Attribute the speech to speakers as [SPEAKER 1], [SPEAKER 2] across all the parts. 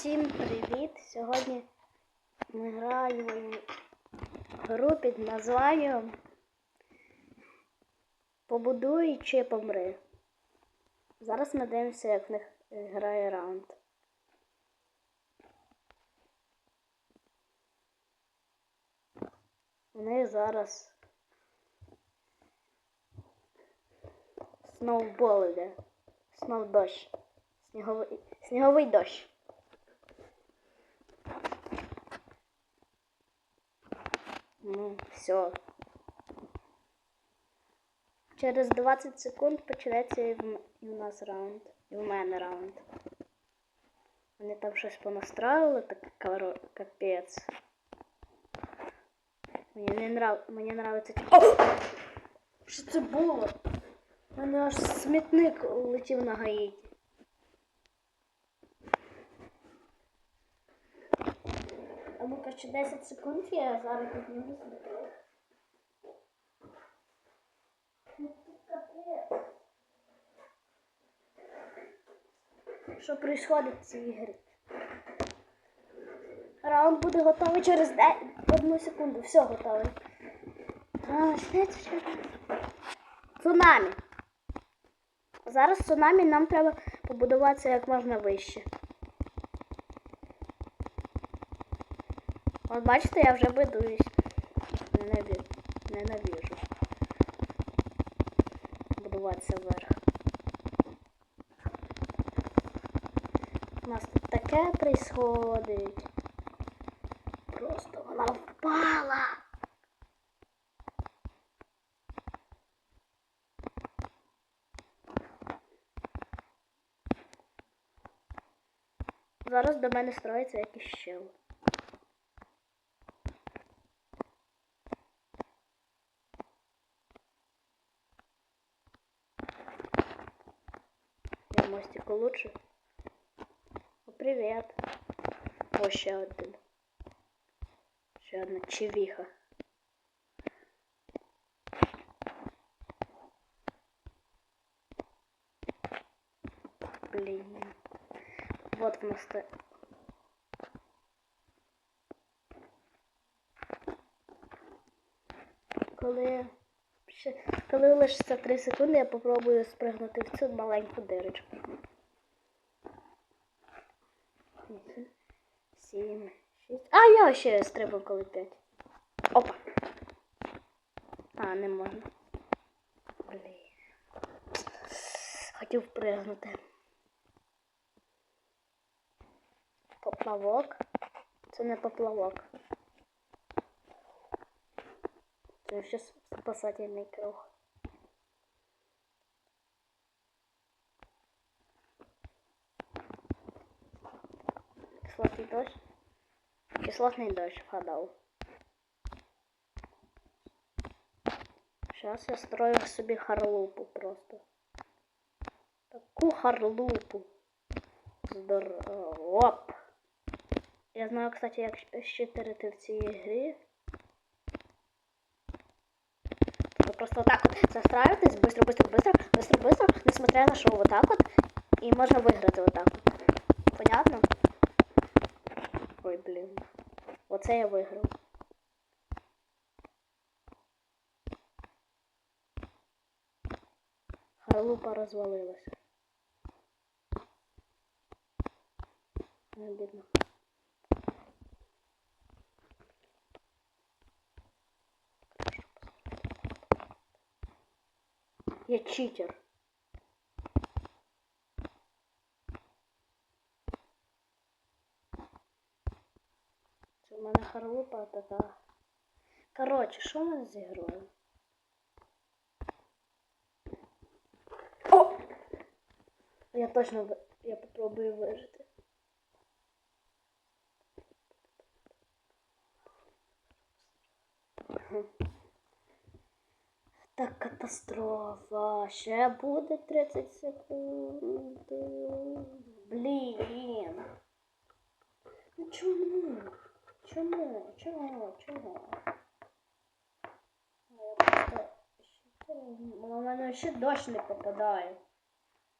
[SPEAKER 1] Всім привіт! Сьогодні ми граємо гру під названням Побудуй чи помри. Зараз ми дивимося, як в них е, грає раунд. Них зараз сноубол. Снов. Сніговий, сніговий дощ. Ну, все. Через 20 секунд почнеться і в, нас раунд. І в мене раунд. Вони там щось понастроїли, так капець. Мені не нрав... Мені нравиться. О! Що це було? У мене аж смітник летів на гаїті. А ну-ка ще 10 секунд я зараз підніму смітник. Ну. Що відбувається в цій ігрі? Раунд буде готовий через 10, одну секунду. Все готовий. Цунамі. Зараз цунамі нам треба побудуватися як можна вище. От бачите, я вже будуюсь. Ненавіжу. Ненавіжу. Будуватися вверх. У нас тут таке происходить. Просто вона впала. Зараз до мене строїться якийсь щел. Мостику лучше. О, привет. О, ще один. Ще одна чевіха. Блін. Вот в нас те- Коли коли лишиться 3 секунди, я попробую спригнути в цю маленьку дирочку. Я ще стрибав коли п'ять. Опа. А, не можна. Блін. Хотів пригнути. Поплавок. Це не поплавок. Це ще спасательний круг. Кислотний дощ Кислотний дощ вгадав. Зараз я строю собі харлупу просто. Таку харлупу. Здорово. Оп. Я знаю, кстати, як щитерити в цій грі. Тобто просто вот так вот застраивайтесь, быстро, быстро, быстро, быстро, быстро, несмотря на что, вот так вот. И можно выиграть вот так вот. Понятно? Ой, блин. Оце я виграв. Харлупа розвалилася. Не бідно. Я читер. Це в харлупа така. Коротше, що ми з ігрою? О! Я точно я попробую вижити. Так, катастрофа. Ще буде 30 секунд. Блін. Ну чому? Чому? Чому? Чому? Ну, Я просто ще- мене ще дощ не попадає.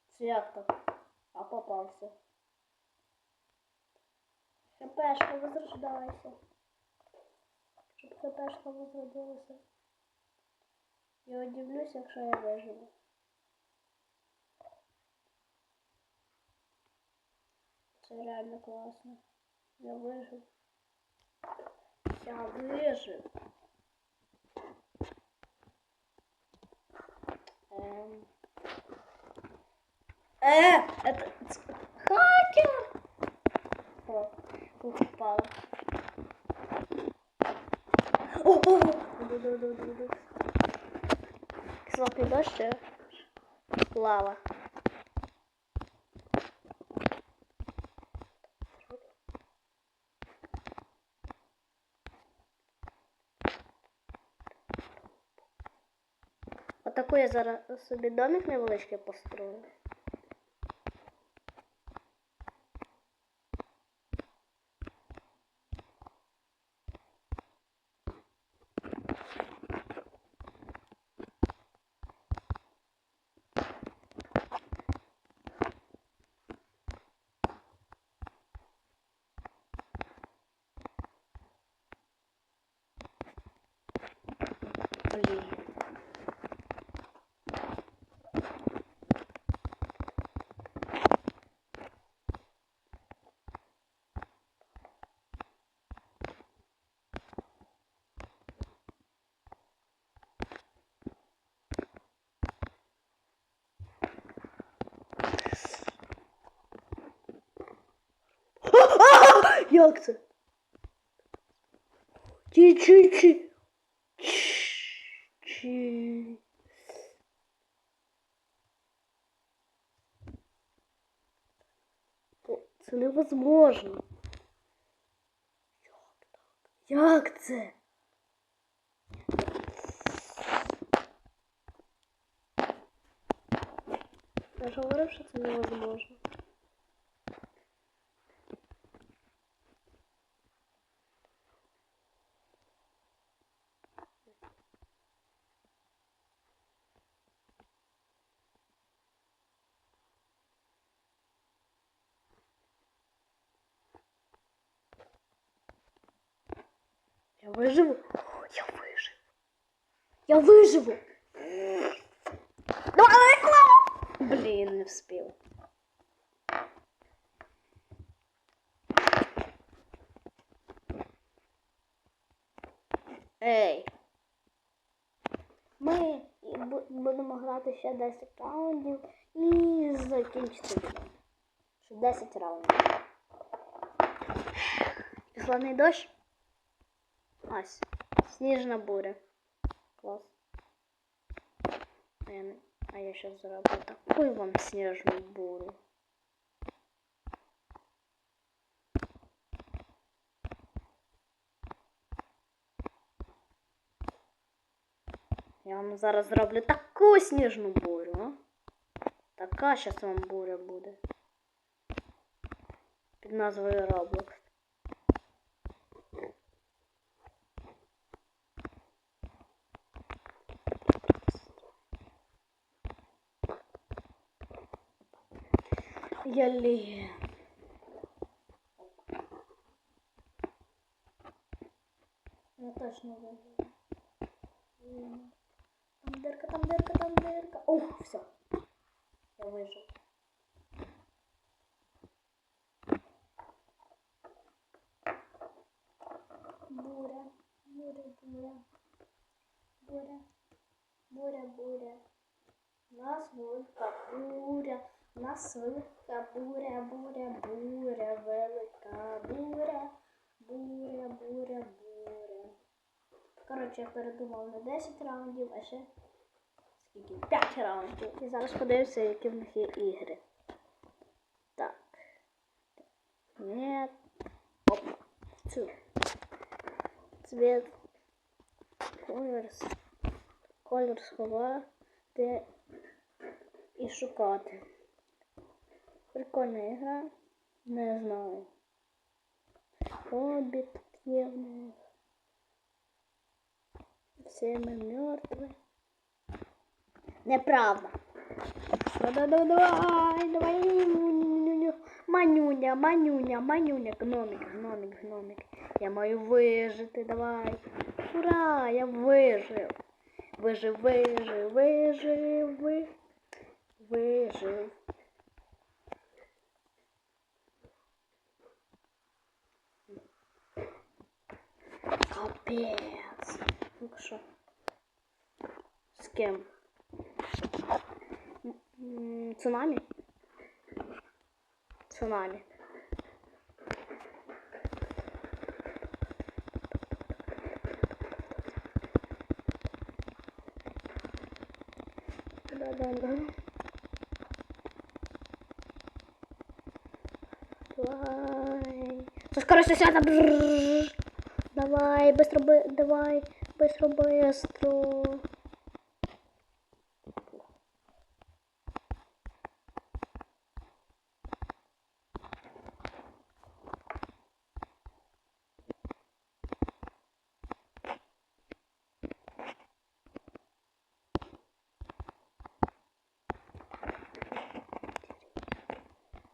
[SPEAKER 1] Це як так? А попався. ХПшка, возрождайся. Щоб ХПшка возродилася. Я удивлюсь, якщо я виживу. Це реально класно. Я вижив. Я вижив. Эм. Э, это хакер! О, упал. О, о, о. Кислотный дождь, э? лава. Я зараз собі домик невеличкий построю. Блін. Як це? Чи чи чи. Чи. Це невозможно. Як це? Я ж говорив, що це невозможно. Виживу. Я виживу. Я виживу. Давай, давай, Блін, не вспів. Ей. Ми будемо грати ще 10 раундів і закінчити. Ще 10 раундів. Кислотний дощ. Ось. Сніжна буря. Клас. А я, не- а я сейчас зроблю таку вам сніжну бурю. Я вам зараз зроблю таку сніжну бурю. А? Така зараз вам буря буде. Під назвою Roblox. Лію. Я точно вижу. Там дырка, там дырка, там дырка. Ух, все. Я выжил. Буря, буря, буря. Буря, буря, буря. Нас велика буря, нас велика буря, буря, буря, велика буря, буря, буря, буря. Коротше, я передумав на 10 раундів, а ще скільки? 5 раундів. І зараз подивимося, які в них є ігри. Так. Нет. Оп. Цю. Цвет. Колір. с- Колір сховати і шукати. Прикольна ігра. Не знаю. Хобіт є в них. Все мы мертвы. Неправда. Да-да-да, давай, давай. манюня, манюня, манюня, гномик, гномик, гномик. Я маю вижити, давай. Ура, я вижив. Вижив, вижив, вижив, ви- вижив. Капець. Ну що? З ким? М, Цунамі? Цунамі. Да-да-да. Давай. Со скоростью света. Брррр. Давай, быстро, бы, давай, быстро, быстро.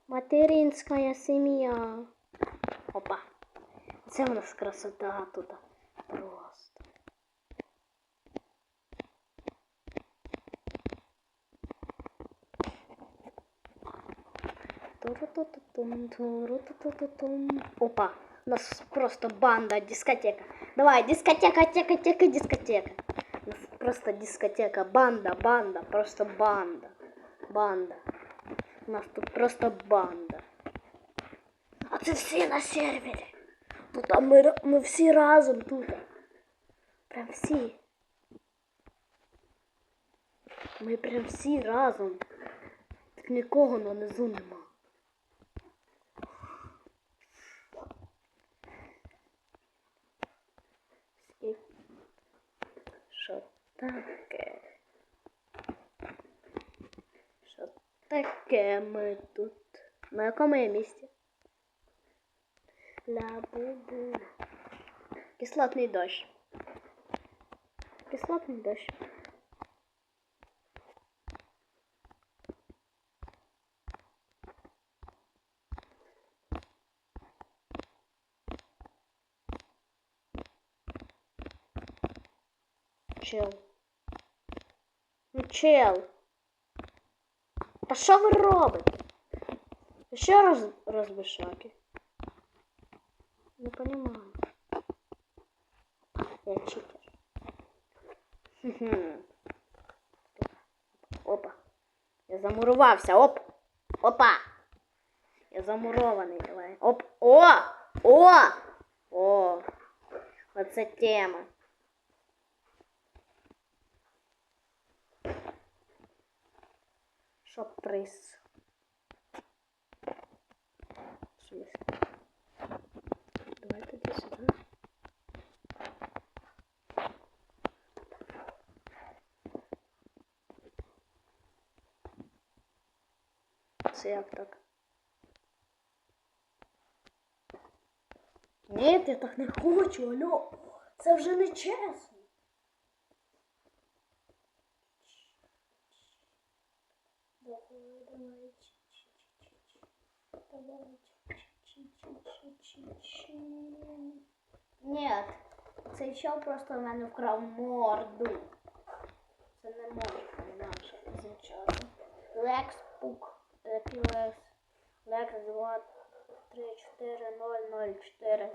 [SPEAKER 1] Материнська сім'я. Опа. Це у нас красота тут. Просто. Опа, у нас просто банда, дискотека. Давай, дискотека, тека, тека, дискотека. У нас просто дискотека, банда, банда, просто банда. Банда. У нас тут просто банда. А це всі на сервері. Тут а ми, ми всі разом тут. Прям всі. Ми прям всі разом. Тут нікого на низу нема. Що таке? Що таке ми тут? На якому я місці? Ла-бу-бу. Кислотний дощ. Кислотний дощ. Чел. Ну, чел. Та що ви робите? Ще раз розбишаки. Не понимаю. Я читер. Хм-хм. Опа. Я замурувався. Оп. Опа. Я замурований. Давай. Оп. О! О! О! Оце тема. Щоб приз. В смысле? Сюди. Це так? Ні, я так не хочу, алло. Це вже не чесно. Давай, давай, Нет, цей чел просто в мене вкрав морду. Це не може інакше означати. Лекс пук. Лекс? Лекс 2, 3, 4, 0, 0, 4.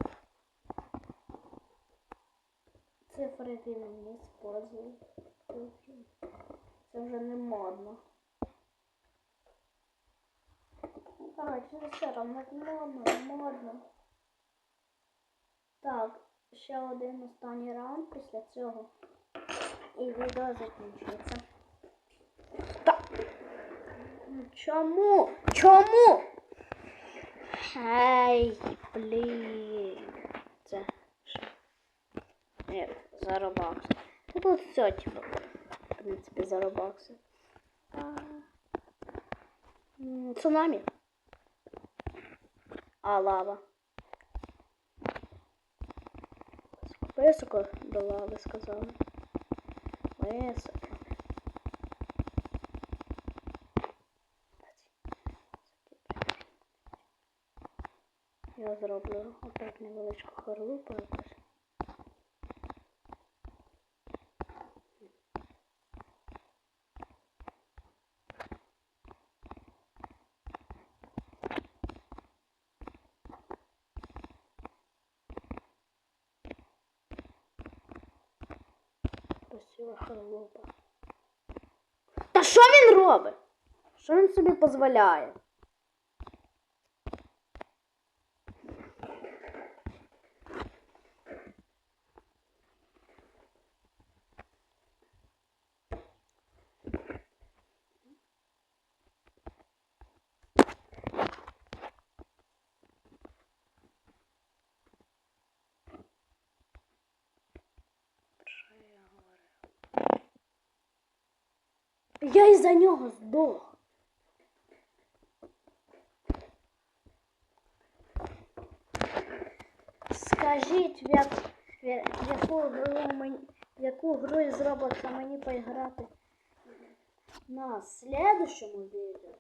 [SPEAKER 1] Цифри він не использує. Це вже не модно. Одно модно, модно. Так, ще один останній раунд після цього. І відео закінчується. Так. Чому? Чому? Ей, блін. Це? Ні, за робакс. Ну тут все, типу. В принципі, за робакси. Цунамі. А, лава. Високо до лави сказали. Високо. Я зроблю отак невеличку хорлупу якусь. Та що він робить? Що він собі дозволяє? Я із-за нього здох. Скажіть, в, як, в яку гру мені, в яку гру із Роблокса мені поіграти на слідущому відео.